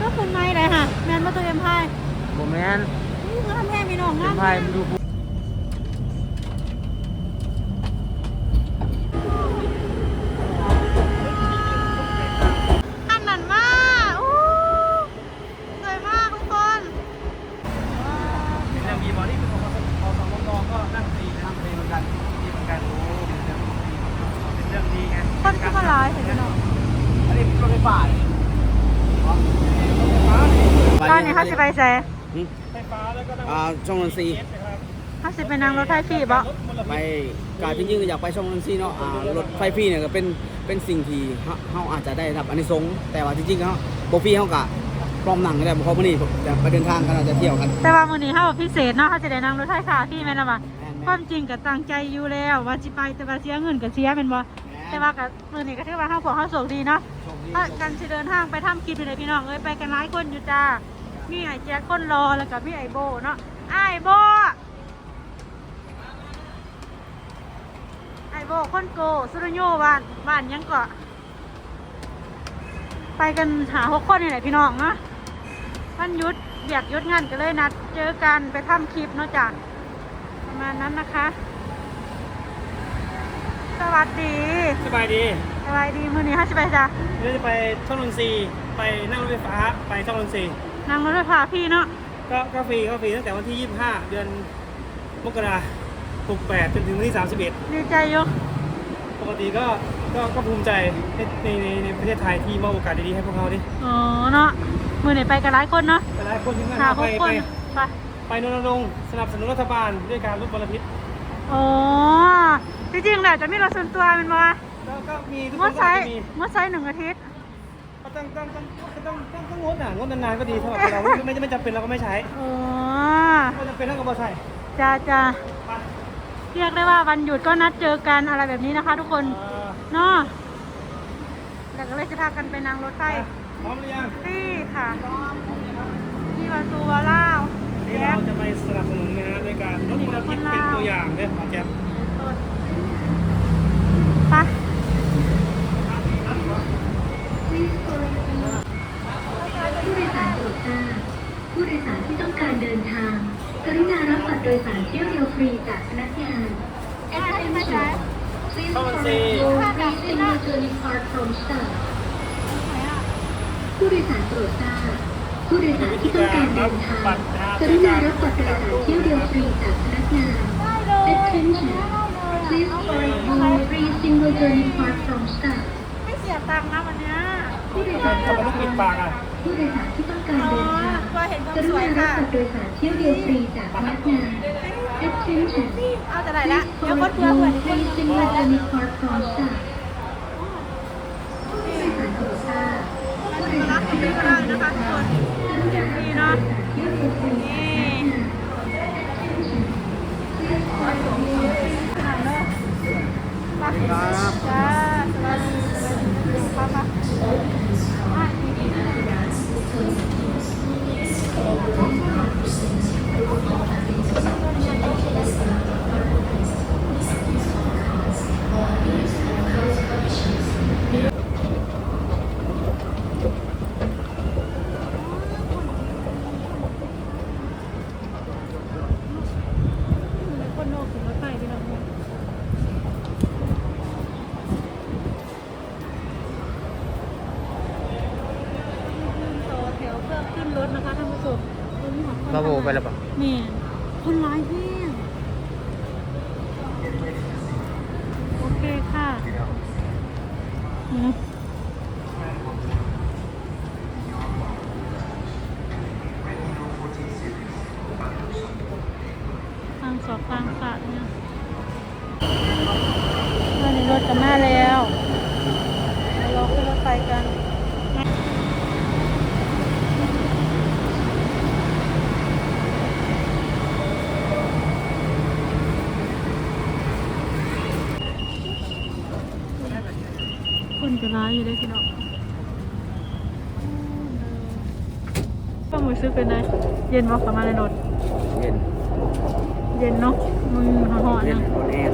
ก็คุณไม่เลยค่ะ แมนมาตัวเอ็มพายโมแมนนี่คือทำแพงมีน้องเป็งานมไพ่มันดู อันนั้นมากอู้สวยมากทุกคน เป็นเรื่องดีบอดี้เป็นของอสมกก็นั่งฟรีนะครับฟรีเหมือนกันดีเหมือนกันโอ้เป็นเรื่องดีไง คนก็มาร้ายเห็นไหมน้อง อันนี้รถไฟฟ้า ตอ นนี้เขาสิไปใส่ไฟฟ้าแล้วก็นั่งอ่าช่องนนทรีย์เขาสิไปนั่งรถไฟฟรีบ่ไปกาจริงๆก็อยากไปช่องนนทรีย์เนาะอ่ารถไฟฟรีเนี่ยก็เป็นเป็นสิ่งที่เฮาเฮาอาจจะได้รับอันนี้สงส์แต่ว่าจริงๆเขาบ่ฟรีเฮาก็พร้อมหนังก็ได้เพราะมื้อนี้จะไปเดินทางกันอาจจะเที่ยวกันแต่ว่ามื้อนี้เขาพิเศษเนาะเขาจะได้นั่งรถไฟฟ้าฟรีแม่นล่ะบ่แม่นๆความจริงก็ตั้งใจอยู่แล้วว่าสิไปแต่ว่าเสียเงินก็เสียแม่นบ่แต่ว่าก็มื้อนี้ก็ถือว่าเฮาพวกเฮาโชคดีเนาะโชคดีถ้ากันสิเดินทางไปทำคลิปอยู่เลยพี่น้องเอ้ยไปกันหลายคนอยู่จ้า มีไอ้แจ็คคนรอแล้วก็มีไอ้โบเนาะไอ้โบไอ้โบคนโกสุรโยบ้านบ้านยังเกาะไปกันหาหกคนนี่แหละพี่น้องเนาะวันหยุดเบียกหยุดงานก็เลยนัดเจอกันไปทำคลิปเนาะจ้ะประมาณนั้นนะคะ สวัสดีสบายดีสบายดีมื้อนี้ฮะสิไปจ้ะเราจะไปช่องนนทรีย์ไปนั่งรถไฟฟ้าไปช่องนนทรีย์ นั่งรถไฟฟ้าพี่เนาะก็ก็ฟรีก็ฟรีตั้งแต่วันที่ 25 เดือนมกราคม68จนถึงวันที่ 31 ดีใจอยู่ปกติก็ก็ก็ภูมิใจในในในในประเทศไทยที่มอบโอกาสดีๆให้พวกเขาดิอ๋อเนาะมื้อนี้ไปกันหลายคนเนาะแต่หลายคนถึงหาขั้นหไปกคไปนไปไปนรณรงค์สนับสนุนรัฐบาลด้วยการลดมลพิษอ๋อจริงๆแหละจะมีรถส่วนตัวแมันมาก็ก็มีทุกงคดนก็ใช้อาจจะมีงดใช้หนึ่งอาทิตย์ก็ ต้องต้องต้องต้องต้องต้องงดอะงดนานๆก็ดีสำหรับเราไม่ไม่ไม่จำเป็นเราก็ไม่ใช้อ๋อไม่จำเป็นเราก็บ่ใช้จ้าจ้าไปเรียกได้ว่าวันหยุดก็นัดเจอกันอะไรแบบนี้นะคะ ทุกคนเอ่อเนาะแล้วก็เลยจะพากันไปนั่งรถไฟพร้อมหรือยังที่ค่ะที่วาซูวาล่าวนี่แจ๊เราบจะไปสนับสนุนนะฮะด้วยการลดมลพิษเป็นตัวอย่างเนี่ยของแจ๊บ ผู้โดยสารโปรดทราบผู้โดยสารที่ต้องการเดินทาง กรุณารับบัตรโดยสารเที่ยวเดียวฟรีจากพนักงาน Attention Please collect your free single journey card from staff ผู้โดยสารโปรดทราบผู้โดยสารที่ต้องการเดินทางกรุณารับบัตรโดยสารเที่ยวเดียวฟรีจากพนักงาน Attention Please collect your free single journey card from staff ไม่เสียตังค์นะวันเนี้ ยผู้โดยทำสารไมต้องปิดปากอะผู้โดยสารที่ต้องการอ๋อเดินทางก็เห็นความกสรุวยณารับค่ะบัตรโดยสารเที่ยวเดียวฟรีจากพนักงาน Attention เอาแต่ไหนละ Please เดี๋ยวคน collect เพื่อเพื่อน your คน free single journey card from staff ผู้โดยสารโปรดทราบผู้โดยสารที่ต้องการเดินทางกรุณารับบัตรโดยสารเที่ยวเดียวฟรีจากพนักงาน ครับจ้าสวัสดีสวัสดีครับอะคนโลกถึงรถไฟพี่น้องเนี่ยต่อแถวเพื่อขึ้นรถนะคะท่านผู้ชมตรงนี้ของคน เราโบไปแล้วปะ นี่คนร้ายเพี้ยงโอเคค่ะทางสอบทางสะเนี่ยมาในรถกันมาแล้วเดี๋ยวเราขึ้นรถไฟกัน คนจะร้ายอยู่ได้พี่น้อง ก็มือซื้อเป็นไงเย็นมากประมาณในรถ เย็นเย็นเนาะมึงห่อๆเย็นนะรถแอร์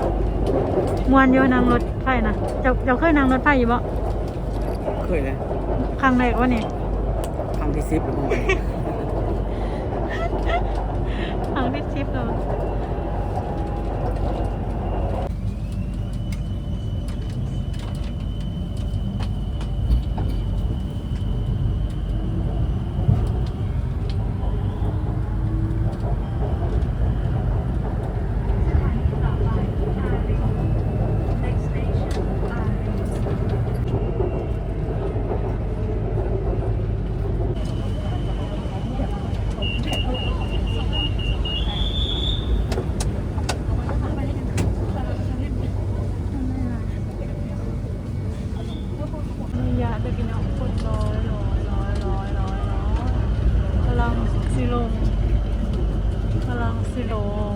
มวนเยอะนั่งรถไฟนะเจ้าเจ้าเคยนั่งรถไฟอยู่บ่เคยเลยครั้งแรกวะนี่รั้งที่10แล้วผมว่าทางที่ชิปเลยไม่อยากจะกินเอาคนร้อยร้อยร้อยร้อยร้อยร้อยพลังสิลงพลังสิลง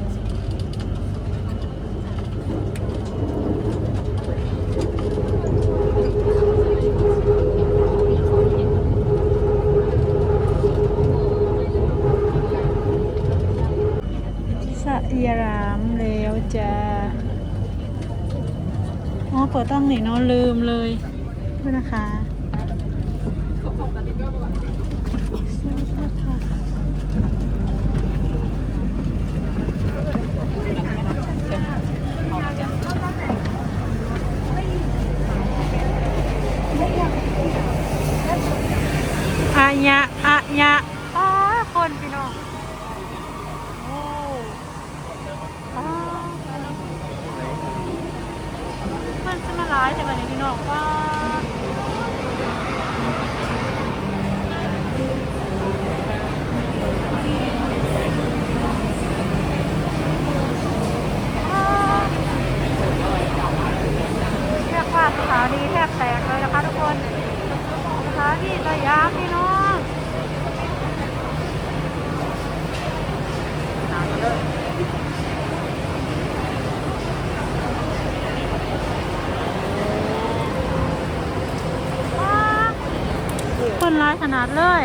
สยามแล้วจ้า อ๋อ เปิดตั้งนี่เนาะลืมเลยด้วยนะคะอะยะอะยะอ้าคนพี่น้องโอ้อ้า มันจะมาร้ายแต่บัดนี้พี่น้องว่าเรียกว่าสถานีแทบแตกเลยนะคะทุกคนสถานีสยามพี่น้องว้าวคนร้าย ขนาดเลย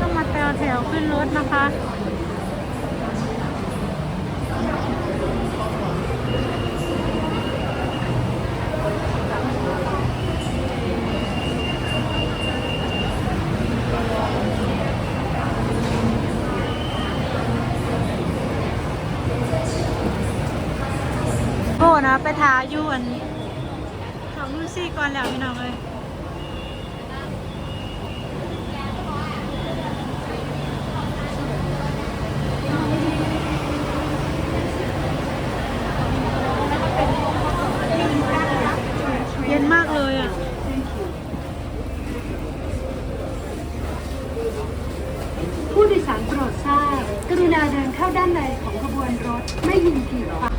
ต้องมาแถวแถวขึ้นรถนะคะ โอ้นะไปทาอยู่อันของลูซี่ก่อนแล้วพี่น้องเลยนมากเลยอะ ผู้โดยสารโปรดทราบ กรุณาเดินเข้าด้านในของขบวนรถ ไม่ยิงกีดขวาง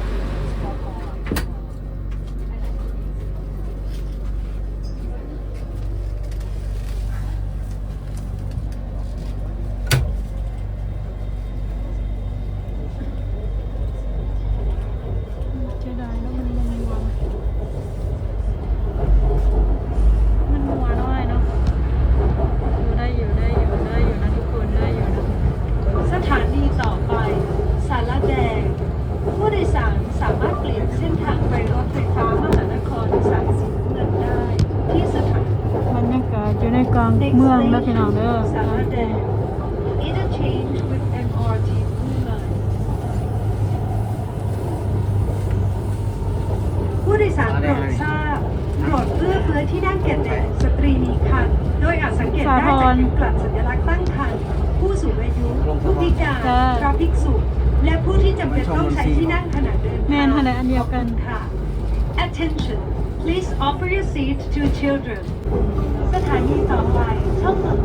เสียดายแล้วมันมันมัวมันมัวน้อยเนาะอยู่ได้อยู่ได้อยู่ได้อยู่นะทุกคนได้อยู่นะ สถานีต่อไป สารแดง ผู้โดยสารสามารถเปลี่ยนเส้นทางไปรถไฟฟ้ามหานครสายสีน้ำเงินได้ ที่สถานี บรรยากาศ อยู่ในกลางเมืองแล้วพี่น้องเด้อผู้โดยสารโปรดทราบโปรดเอื้อเฟื้อที่นั่งแก่เด็กสตรีมีครรภ์โดยอาจสังเกตได้จากเข็มกลัดสัญลักษณ์ตั้งครรภ์ผู้สูงอายุผู้พิการพระภิกษุและผู้ที่จำเป็นต้องใช้ที่นั่งขณะเดินแมทางนขนาดอันเดียวกันค่ะ Attention please offer your seat to children สถานีต่อไปช่องเมือง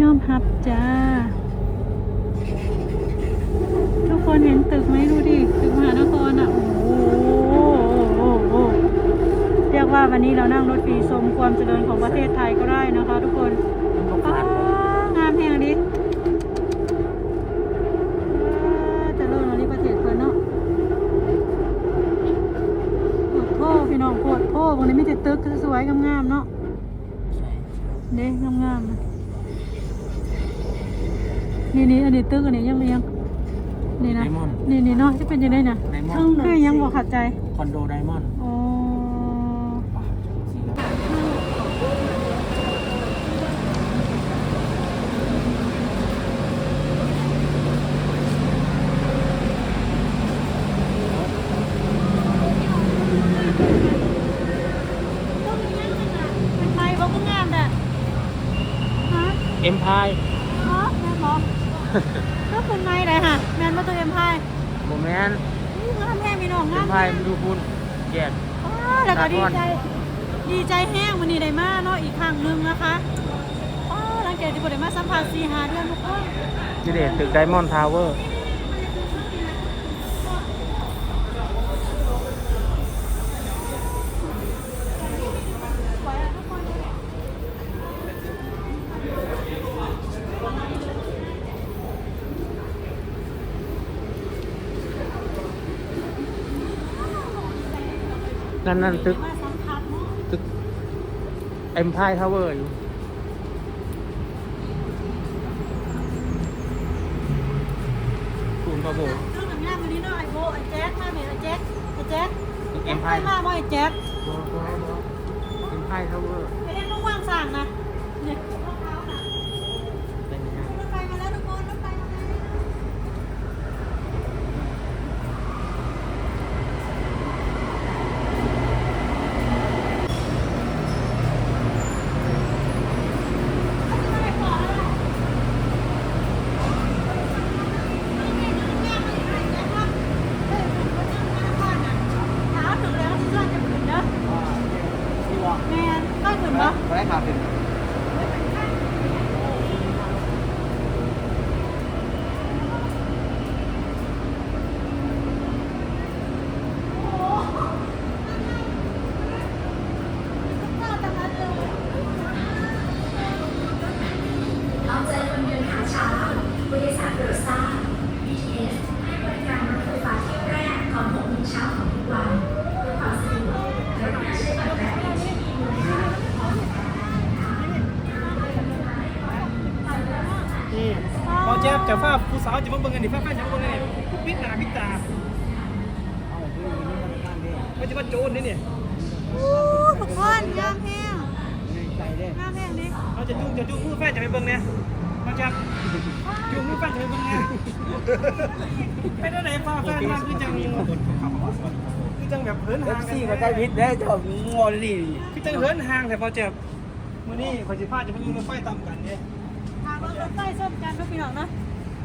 ยอมหับจ้า ทุกคนเห็นตึกไหมดูดิ ตึกมหานครอะ โอ้โหเรียกว่าวันนี้เรานั่งรถปีชมความเจริญของประเทศไทยก็ได้นะคะ ทุกคนงามแห่งดิจะเลิศอันนี้ประเทศเนาะโคตรโพ่พี่น้องโคตรโพ่วันนี้ไม่แต่ตึกสวยงามๆเนาะเด้งามๆ นะนี่นี่อันนี้ตึกอันนี้ยังยังนี่นะนี่นี่เนาะที่เป็นยังไงนะคือยังบ่ขัดใจ คอนโดไดมอนด์ อ๋อ เป็นไทยบ่ก็งามแต่ฮะ เอ็มพาย ฮะแม่นบ่ก็เป็นไงเลยค่ะแม่นบ่ตัวเอ็มพาย โมแมน นี่งามแห้ง พี่น้องเอ็งามมพายมันดูคุณแยกอ๋อแล้วก็ดีสาธรณ์ใจ ดีใจแห้งวันนี้ได้มาเนาะอีกครั้งหนึงนะคะอ๋อหลังจากที่บ่ได้มาสัมภาษณ์4 5เดือนทุกคนนี่เด็ตึกไดมอนด์ทาวเวอร์ นั่นนั่นตึกมาสัมผัสเนาะตึกเอ็มพายทาวเวอร์อยู่คุณประโบเรื่องแบบนี้วันนี้เนาะไอ้โบไอ้แจ๊คมาแม่ไอ้แจ๊คไอ้แจ๊คเอ็มพายมาบ่ไอ้แจ๊คเอ็มพายทาวเวอร์ไปเล่นลูกว่างสั่งนะเนี่ยรองเท้าน่ะ เป็นยังไง รถไฟมาแล้วทุกคนรถไฟมาแล้ว ที่ว่า แม่นใกล้ถึงปะ ไปขาเป็น เอาใจคนเดินทางช้าผู้โดยสารโปรดทราบ BTS ให้บริการรถไฟฟ้าเที่ยวแรกก่อน6โมงเช้าของทุกวันเพื่อความสะดวกกรุณาใช้บัตรแบบที่มีมูลค่าพร้อมกับการเดินทาง นี่พอเจ็บจะฟ้าผู้สาวจะมาเบิ่งกันดิฟ้าแฟนจะมาเบิ่งกันดิปิดหน้าปิดตาเขาจะมาโจรนี่เนี่ย อู้ทุกคนงามแห้ง ใจเด้ งามแห้งดิ เราจะจูงจะจูงผู้แฟนจะไปเบิ่งเนี่ยมาจากจูงผู้แฟนจะไปเบิ่งเนี่ย ไปได้ไหนฟ้าแฟนมาคือจังคือจังแบบเหินเอห่างฟกันซีเขาใจผิดเด้เจ้างอลี่คือจังเหินห่างแต่พอเจ็บมื้อนี้ขอสิพาจะมายิงรถไฟต่ำกันเนี่ยถามรถไฟส้มกันทุกพี่น้องเนาะ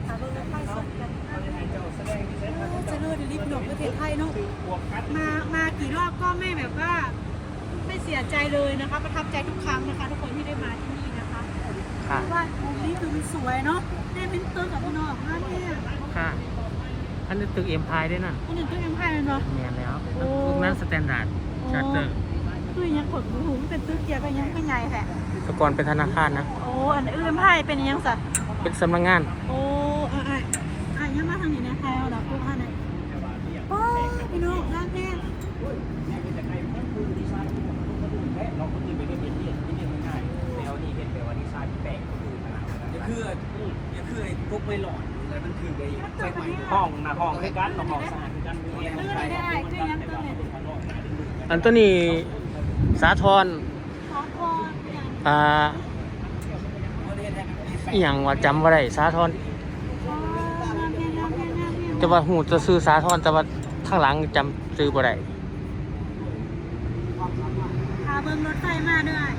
ถามรถไฟส้มกันเขาจะให้เจ้าแสดงที่ใช้โอ้เจะเลื่อนรีบพี่น้องประเทศไทยเนาะบวกกัดมา มากี่รอบก็ไม่แบบว่า ไม่เสียใจเลยนะคะ ประทับใจทุกครั้งนะคะ ทุกคนที่ได้มาที่นี่นะคะค่ะว่ามุมนี้คือมันสวยเนาะได้เป็นตึกกับพี่น้องมากเนี่ยค่ะ อันนี้ตึกเอ็มพายด้วยนะอันหนึ่งตึกยังไงเนาะเมียนแล้วโอ้ พวกนั้นสแตนดาร์ดชาร์เตอร์คือยังขดหูมันเป็นตึกเกียร์ก็ยังไม่ใหญ่แหละแต่ก่อนเป็นธนาคารนะ โอ้อันอื่นไพ่เป็นยังสัตว์เป็นสำนักงานโอ้อะอะอะยังมาทางนี้นะใครเอาดอกกุ๊กฮะเนี่ยโอ้พี่น้องร้านแพงเราคนอื่นไปเรียนเรียนที่นี่ง่ายแนวนี้เห็นแบบว่าดีไซน์แปลกอย่าคืออย่าคือไอ้พวกไม่หลอด แล้วมันคือไอ้ไฟไหม้ห้องนะห้องคือกันห้องสะอาดคือกันตื้อเลยได้ตื้อยังตื้อเลยอันตัวนี้สาทรขอพรอย่าอ่าอหย่างว่าจำว่าได้สาทรแพงร้านแพงร้านแพงจะว่าหูจะซื้อสาทรแต่ว่าข้างหลังจำซื้อบ่ได้พาเบิ้งรถไฟมาด้วย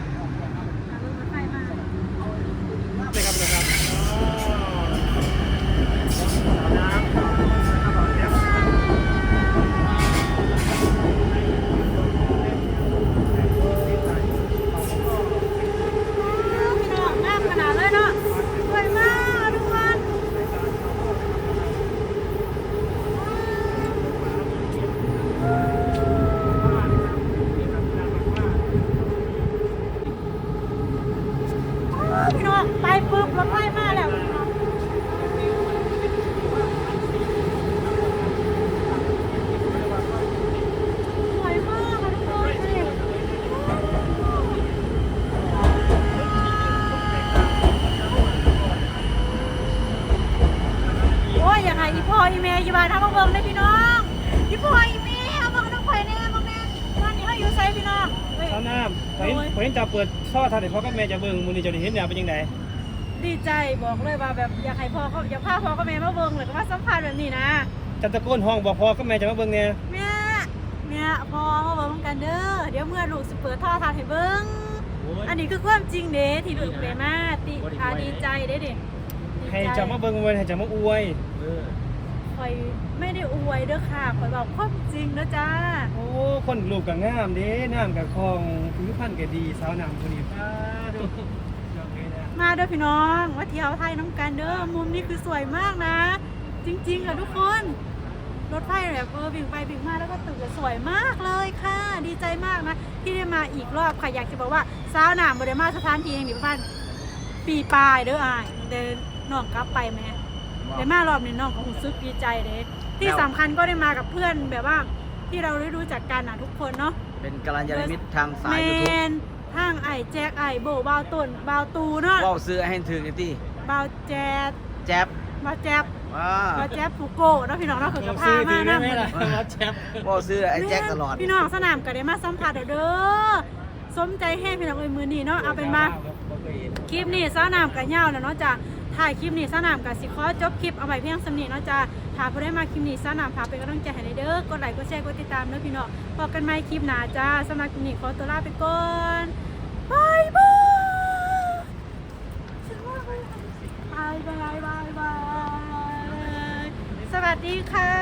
อีเมย์อยู่บ้านทำมาเบิ่งเลยพี่น้องพี่พ่ออีเมย์เอาเบิ่งน้องข่อยแน่เบิ่งแน่บ้านนี้เขาอยู่ไสพี่น้องเฮ้ย เท่าน้ำผมเห็นผมเห็นจะเปิดท่อทันพ่อกับแม่จะเบิ่งมูลนิธิจะได้เห็นเนี่ยเป็นยังไงดีใจบอกเลยว่าแบบอยากให้พ่อเขาอยากพาพ่อกับแม่มาเบิ่งเลยก็มาสัมภาษณ์แบบนี้นะ จะตะโกนห้องบอกพ่อกับแม่จะมาเบิ่งเนี่ยแม่แม่พ่อมาเบิ่งกันเด้อเดี๋ยวเมื่อลูกสิเปิดท่อทานให้เบิ่งอันนี้คือความจริงเด้ที่ลูกได้มาติอาดีใจเด้เด้ดี ให้ใจจะมาเบิ่งมันให้จะมาอวยข่อยไม่ได้อวยเด้อค่ะข่อยบอกความจริงนะจ้าโอ้คนรูปกับงามเด้น้ำกับคลองผิวพรรณก็ดีสาวน้ำคนนี้ป้าดูโอเคนะมาเด้อพี่น้องมาเที่ยวไทยน้ำกันเด้อมุมนี้คือสวยมากนะ จริงๆค่ะทุกคนรถไฟแบบเออบิ่งไปบิ่งมาแล้วก็ตึกสวยมากเลยค่ะ ดีใจมากนะ ที่ได้มาอีกรอบค่ะอยากจะบอกว่าสาวหนามบริมาสถานที่แห่งนี้พันปีปลายเด้ออายเดิน น้องกลับไปไหมได้มารอบนี้น้องก็รู้สึกดีใจเด้ที่สำคัญก็ได้มากับเพื่อนแบบว่าที่เราได้รู้จักกันอะทุกคนเนาะเป็นกัลยาณมิตรทางสาแมยยูทูบนทางไอ้แจ็คไอ้โบบาวตุนบาวตูเนาะเว้าซื้อให้ถึงไอ้ที่บาวแจ๊ดแจ๊บบาวแจ๊บว้าบาวแจ๊บผูโก้เนาะพี่น้องเนาะคือกับพามาได้นะไหมล่ะรถแชมป์เว้าซื้อไอ้แจ็คตลอด พี่น้องสนามก็ได้มาสัมผัสเด้อสมใจแห้งพี่น้องเอ้ยมือนี้เนาะเอาเป็นมาคลิปนี้สนามกันยาวแล้วเนาะจ้ะ ถ่ายคลิปนี้สนามกับสิขอจบคลิปเอาไปเพียงสำนีเนาะจ้าถ้าเพื่อได้มาคลิปนี้สนามพาไปก็ต้องใจให้เด้อกดไลค์กดแชร์กดติดตามเด้อพี่เนาะงพบกันใหม่คลิปหน้าจ้าสำหรับคลิปนี้ขอตัวลาไปก่อนบายบายบายบายบายสวัสดีค่ะ